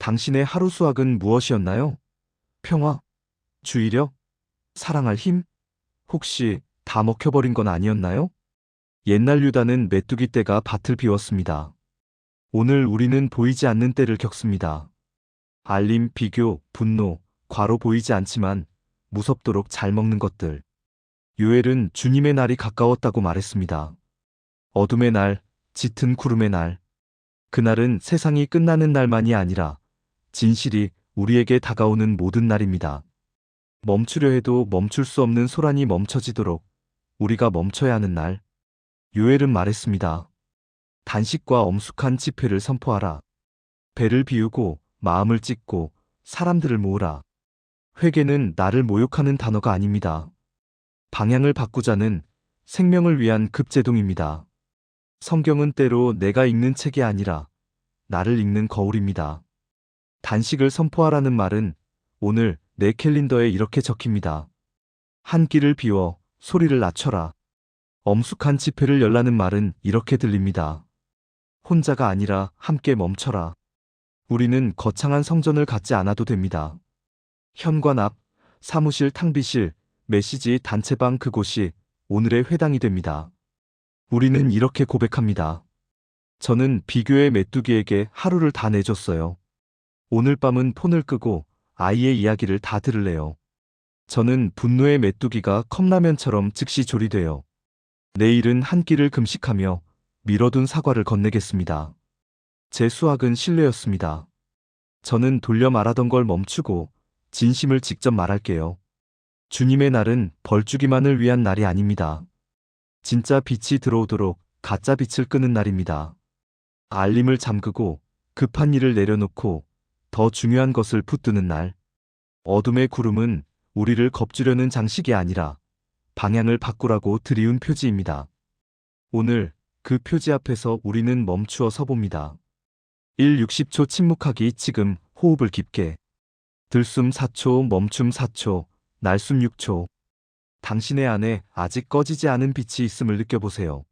당신의 하루 수학은 무엇이었나요? 평화? 주의력? 사랑할 힘? 혹시 다 먹혀버린 건 아니었나요? 옛날 유다는 메뚜기 떼가 밭을 비웠습니다. 오늘 우리는 보이지 않는 때를 겪습니다. 알림, 비교, 분노, 과로 보이지 않지만 무섭도록 잘 먹는 것들. 요엘은 주님의 날이 가까웠다고 말했습니다. 어둠의 날, 짙은 구름의 날. 그날은 세상이 끝나는 날만이 아니라 진실이 우리에게 다가오는 모든 날입니다. 멈추려 해도 멈출 수 없는 소란이 멈춰지도록 우리가 멈춰야 하는 날. 요엘은 말했습니다. 단식과 엄숙한 집회를 선포하라. 배를 비우고 마음을 찢고 사람들을 모으라. 회개는 나를 모욕하는 단어가 아닙니다. 방향을 바꾸자는 생명을 위한 급제동입니다. 성경은 때로 내가 읽는 책이 아니라 나를 읽는 거울입니다. 단식을 선포하라는 말은 오늘 내 캘린더에 이렇게 적힙니다. 한 끼를 비워 소리를 낮춰라. 엄숙한 집회를 열라는 말은 이렇게 들립니다. 혼자가 아니라 함께 멈춰라. 우리는 거창한 성전을 갖지 않아도 됩니다. 현관 앞, 사무실 탕비실, 메시지 단체방 그곳이 오늘의 회당이 됩니다. 우리는 이렇게 고백합니다. 저는 비교의 메뚜기에게 하루를 다 내줬어요. 오늘 밤은 폰을 끄고 아이의 이야기를 다 들을래요. 저는 분노의 메뚜기가 컵라면처럼 즉시 조리돼요. 내일은 한 끼를 금식하며 미뤄둔 사과를 건네겠습니다. 제 수학은 신뢰였습니다. 저는 돌려 말하던 걸 멈추고 진심을 직접 말할게요. 주님의 날은 벌주기만을 위한 날이 아닙니다. 진짜 빛이 들어오도록 가짜 빛을 끄는 날입니다. 알림을 잠그고 급한 일을 내려놓고 더 중요한 것을 붙드는 날. 어둠의 구름은 우리를 겁주려는 장식이 아니라 방향을 바꾸라고 들이운 표지입니다. 오늘 그 표지 앞에서 우리는 멈추어 서봅니다. 1 60초 침묵하기 지금 호흡을 깊게. 들숨 4초 멈춤 4초 날숨 6초. 당신의 안에 아직 꺼지지 않은 빛이 있음을 느껴보세요.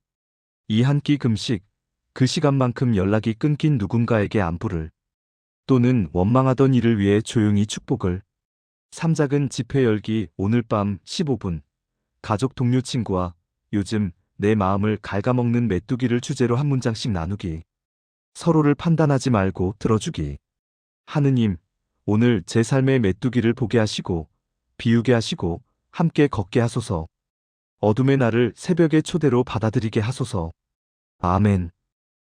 이 한 끼 금식, 그 시간만큼 연락이 끊긴 누군가에게 안부를, 또는 원망하던 일을 위해 조용히 축복을. 삼작은 집회 열기 오늘 밤 15분. 가족 동료 친구와 요즘 내 마음을 갉아먹는 메뚜기를 주제로 한 문장씩 나누기. 서로를 판단하지 말고 들어주기. 하느님, 오늘 제 삶의 메뚜기를 보게 하시고, 비우게 하시고, 함께 걷게 하소서. 어둠의 날을 새벽의 초대로 받아들이게 하소서. 아멘.